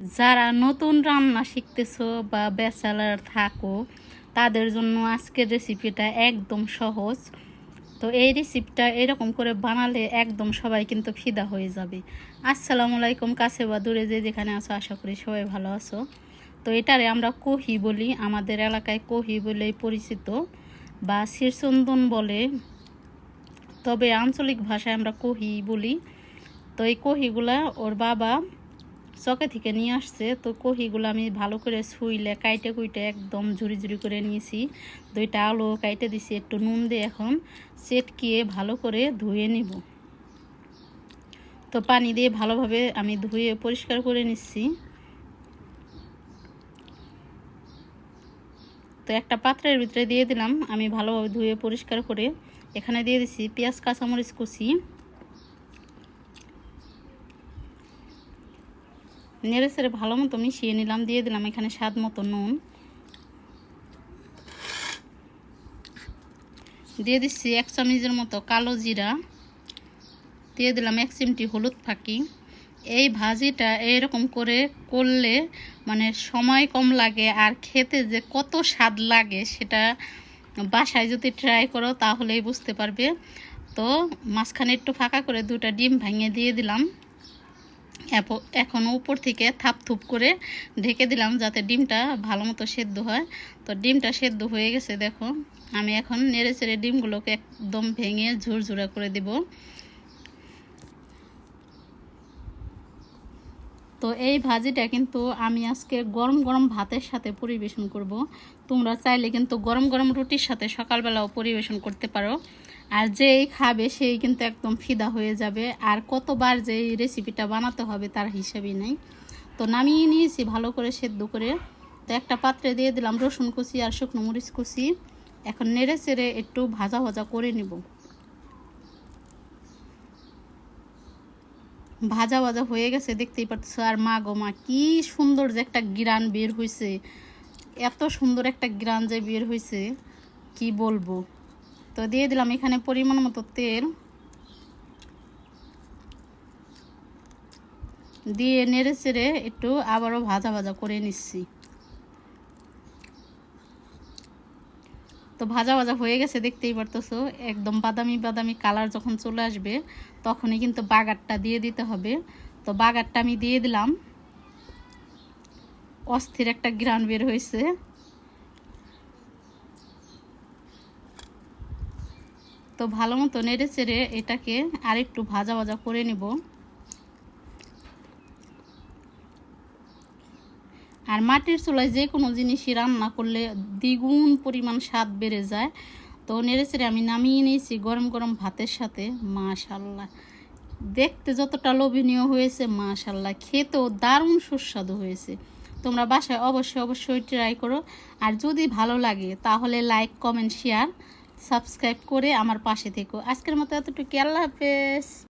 যারা নতুন রান্না শিখতেছো বা ব্যাচেলার থাকো, তাদের জন্য আজকের রেসিপিটা একদম সহজ। তো এই রেসিপিটা এরকম করে বানালে একদম সবাই কিন্তু ফিদা হয়ে যাবে। আসসালামু আলাইকুম, কাছে বা দূরে যে যেখানে আছো, আশা করি সবাই ভালো আছো। তো এটারে আমরা কহি বলি, আমাদের এলাকায় কহি বলেই পরিচিত বা শিরচন্দন বলে। তবে আঞ্চলিক ভাষায় আমরা কহি বলি। তো এই কহিগুলা ওর বাবা চকে থেকে নিয়ে আসছে। তো কহিগুলো আমি ভালো করে শুইলে কাইটে কুইটে একদম ঝুরি ঝুরি করে নিয়েছি। দুইটা আলু কাইটে দিছি, একটু নুন দিয়ে এখন চেটকিয়ে ভালো করে ধুয়ে নিব। তো পানি দিয়ে ভালোভাবে আমি ধুয়ে পরিষ্কার করে নিচ্ছি। তো একটা পাত্রের ভিতরে দিয়ে দিলাম। আমি ভালোভাবে ধুয়ে পরিষ্কার করে এখানে দিয়ে দিছি পেঁয়াজ, কাঁচামরিচ কুচি। নেড়ে সেড়ে ভালো মতো মিশিয়ে নিলাম, দিয়ে দিলাম এখানে স্বাদ মতো নুন। দিয়ে দিচ্ছি এক চামচের মতো কালো জিরা। দিয়ে দিলাম এক চিমটি হলুদ ফাঁকি। এই ভাজিটা এইরকম করে করলে মানে সময় কম লাগে আর খেতে যে কত স্বাদ লাগে সেটা বাসায় যদি ট্রাই করো তাহলেই বুঝতে পারবে। তো মাঝখানে একটু ফাঁকা করে দুটা ডিম ভাঙিয়ে দিয়ে দিলাম। এখন উপর থেকে থাপ থুপ করে ঢেকে দিলাম যাতে ডিমটা ভালো মতো সেদ্ধ হয়। তো ডিমটা সেদ্ধ হয়ে গেছে, দেখো। আমি এখন নেড়ে চেড়ে ডিমগুলোকে একদম ভেঙে ঝুরঝুরা করে দেব। তো এই ভাজিটা কিন্তু আমি আজকে গরম গরম ভাতের সাথে পরিবেশন করব। তোমরা চাইলে কিন্তু গরম গরম রুটির সাথে সকালবেলাও পরিবেশন করতে পারো। আর যেই খাবে সেই কিন্তু একদম ফিদা হয়ে যাবে। আর কতবার যে রেসিপিটা বানাতে হবে তার হিসাবই নেই। তো নামিয়ে নিয়েছি ভালো করে সেদ্ধ করে। তো একটা পাত্রে দিয়ে দিলাম রসুন কুচি আর শুকনো মরিচ কুচি। এখন নেড়ে চেড়ে একটু ভাজা ভাজা করে নিব। ভাজা ভাজা হয়ে গেছে, দেখতেই পাচ্ছ আর মা গো মা, কি সুন্দর যে একটা গ্রান বের হয়েছে এত সুন্দর একটা গ্রান যে বের হয়েছে কি বলব? তো দিয়ে দিলাম এখানে পরিমাণ মতো তেল। দিয়ে নেড়ে চেড়ে একটু আবারও ভাজা ভাজা করে নিচ্ছি। তো ভাজা ভাজা হয়ে গেছে, দেখতেই পারতেছো। একদম বাদামি বাদামি কালার যখন চলে আসবে, তখনই কিন্তু বাগারটা দিয়ে দিতে হবে। তো বাগারটা আমি দিয়ে দিলাম। অস্থির একটা গ্রান বের হয়েছে। তো ভালো মতো নেড়ে চেড়ে এটাকে আরেকটু ভাজা ভাজা করে নিব। আর মাটির চুলায় যে কোনো জিনিসই রান্না করলে দ্বিগুণ পরিমাণ স্বাদ বেড়ে যায়। তো নেড়ে চেড়ে আমি নামিয়ে নিয়েছি গরম গরম ভাতের সাথে। মাশাল্লাহ দেখতে যতটা লোভনীয় হয়েছে মাশাল্লাহ খেতেও দারুণ সুস্বাদু হয়েছে। তোমরা বাসায় অবশ্যই অবশ্যই ট্রাই করো। আর যদি ভালো লাগে, তাহলে লাইক কমেন্ট শেয়ার সাবস্ক্রাইব করে আমার পাশে থেকো। আজকের মতো এতটুকু আল্লাহ হাফেজ।